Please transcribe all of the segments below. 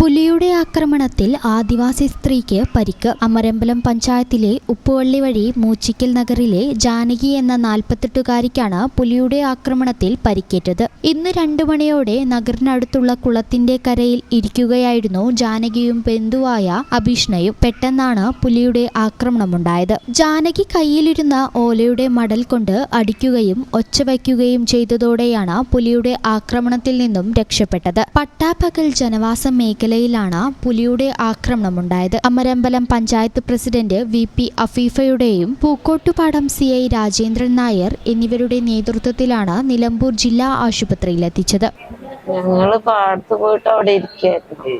പുലിയുടെ ആക്രമണത്തിൽ ആദിവാസി സ്ത്രീക്ക് പരിക്ക്. അമരമ്പലം പഞ്ചായത്തിലെ ഉപ്പുവള്ളി വഴി മൂച്ചിക്കൽ നഗറിലെ ജാനകി എന്ന നാൽപ്പത്തെട്ടുകാരിക്കാണ് പുലിയുടെ ആക്രമണത്തിൽ പരിക്കേറ്റത്. ഇന്ന് രണ്ടു മണിയോടെ നഗറിനടുത്തുള്ള കുളത്തിന്റെ കരയിൽ ഇരിക്കുകയായിരുന്നു ജാനകിയും ബന്ധുവായ അഭീഷ്ണയും. പെട്ടെന്നാണ് പുലിയുടെ ആക്രമണമുണ്ടായത്. ജാനകി കയ്യിലിരുന്ന ഓലയുടെ മടൽ കൊണ്ട് അടിക്കുകയും ഒച്ച വയ്ക്കുകയും ചെയ്തതോടെയാണ് പുലിയുടെ ആക്രമണത്തിൽ നിന്നും രക്ഷപ്പെട്ടത്. പട്ടാപ്പകൽ ജനവാസ മേഖലയിലാണ് പുലിയുടെ ആക്രമണം ആക്രമണമുണ്ടായത്. Amarambalam panchayat president V P അഫീഫയുടെയും Pookkottupadam C I Rajendran Nair എന്നിവരുടെ നേതൃത്വത്തിലാണ് നിലമ്പൂർ ജില്ലാ ആശുപത്രിയിൽ എത്തിച്ചത്. ഞങ്ങൾ പാടത്ത് പോയിട്ട് അവിടെ ഇരിക്കായിരുന്നു.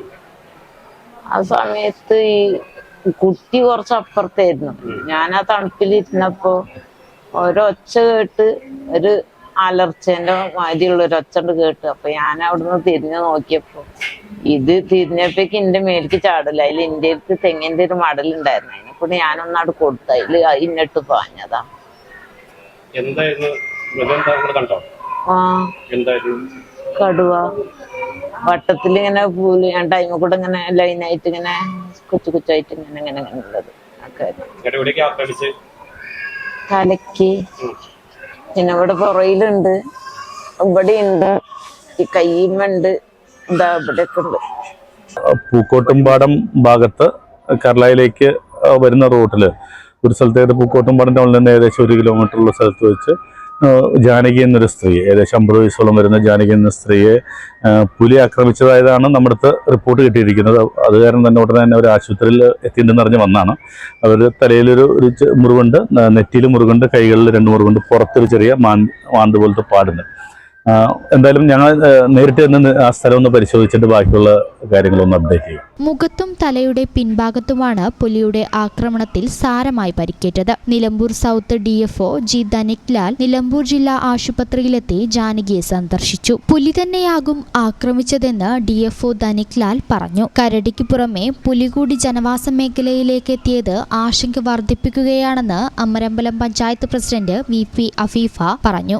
ആ സമയത്ത് ഈ കുട്ടി കുറച്ച് അപ്പുറത്തായിരുന്നു. ഞാൻ ആ തണുപ്പിലിരുന്നപ്പോ ഒരൊച്ച കേട്ട് ഒരു അലർച്ചേന്റെ മാതിരിയുള്ള ഒരു ഒച്ച ഉണ്ട് കേട്ട്. അപ്പൊ ഞാൻ അവിടുന്ന് തിരിഞ്ഞു നോക്കിയപ്പോ ഇത് തിരിഞ്ഞപ്പോഴേക്ക് എന്റെ മേലേക്ക് ചാടല. അതിൽ എന്റെ അടുത്ത് തെങ്ങിന്റെ ഒരു മടലുണ്ടായിരുന്നു. അതിനെ കൂടെ ഞാനൊന്നാട് കൊടുത്തു അതിൽ ഇന്നിട്ട് പാഞ്ഞതാ. കണ്ടോ? ആ. കടുവ. വട്ടത്തിൽ ഇങ്ങനെ പൂൽ ഞാൻ ടൈമിൽ കൂടെ ഇങ്ങനെ ലൈനായിട്ട് ഇങ്ങനെ കൊച്ചു കൊച്ചായിട്ട് ഇങ്ങനെ ഇങ്ങനെ ഇങ്ങനെ ഉള്ളത്. തലക്ക് പിന്നെ ഇവിടെ പുറയിലുണ്ട്. ഇവിടെ ഉണ്ട് ഈ കയ്യുമുണ്ട് ഉണ്ട് പൂക്കോട്ടുംപാടം ഭാഗത്ത് കർലായിലേക്ക് വരുന്ന റൂട്ടിൽ ഒരു സ്ഥലത്തേക്ക് പൂക്കോട്ടുംപാടം ടൗണിൽ നിന്ന് ഏകദേശം ഒരു കിലോമീറ്റർ ഉള്ള സ്ഥലത്ത് വെച്ച് ജാനകി എന്നൊരു സ്ത്രീ ഏകദേശം അമ്പത് വയസ്സോളം വരുന്ന ജാനകി എന്ന സ്ത്രീയെ പുലി ആക്രമിച്ചതായതാണ് നമ്മുടെ അടുത്ത് റിപ്പോർട്ട് കിട്ടിയിരിക്കുന്നത്. അത് കാരണം തന്നെ ഉടനെ തന്നെ ഒരു ആശുപത്രിയിൽ എത്തിയിട്ടുണ്ടെന്ന് അറിഞ്ഞ് വന്നാണ്. അവർ തലയിലൊരു ഒരു മുറിവുണ്ട് നെറ്റിയിൽ മുറിവുണ്ട് കൈകളിൽ രണ്ട് മുറിവുണ്ട് പുറത്തൊരു ചെറിയ മാൻ മാന്ത് പോലത്തെ പാടുണ്ട്. എന്തായാലും ഞങ്ങൾ നേരിട്ട് തന്നെ ആ സ്ഥലം ഒന്ന് പരിശോധിച്ചിട്ട് ബാക്കിയുള്ള കാര്യങ്ങളൊന്ന് അപ്ഡേറ്റ് ചെയ്യും. മുഖത്തും തലയുടെ പിൻഭാഗത്തുമാണ് പുലിയുടെ ആക്രമണത്തിൽ സാരമായി പരിക്കേറ്റത്. Nilambur south D F G Dhanik Lal Nilambur ജില്ലാ ആശുപത്രിയിലെത്തി ജാനകിയെ സന്ദർശിച്ചു. പുലി തന്നെയാകും ആക്രമിച്ചതെന്ന് ഡി എഫ് ഒ ധനിക്ലാൽ പറഞ്ഞു. കരടിക്ക് പുറമെ പുലികൂടി ജനവാസ മേഖലയിലേക്ക് എത്തിയത് ആശങ്ക വർദ്ധിപ്പിക്കുകയാണെന്ന് Amarambalam panchayat president V P Afeefa പറഞ്ഞു.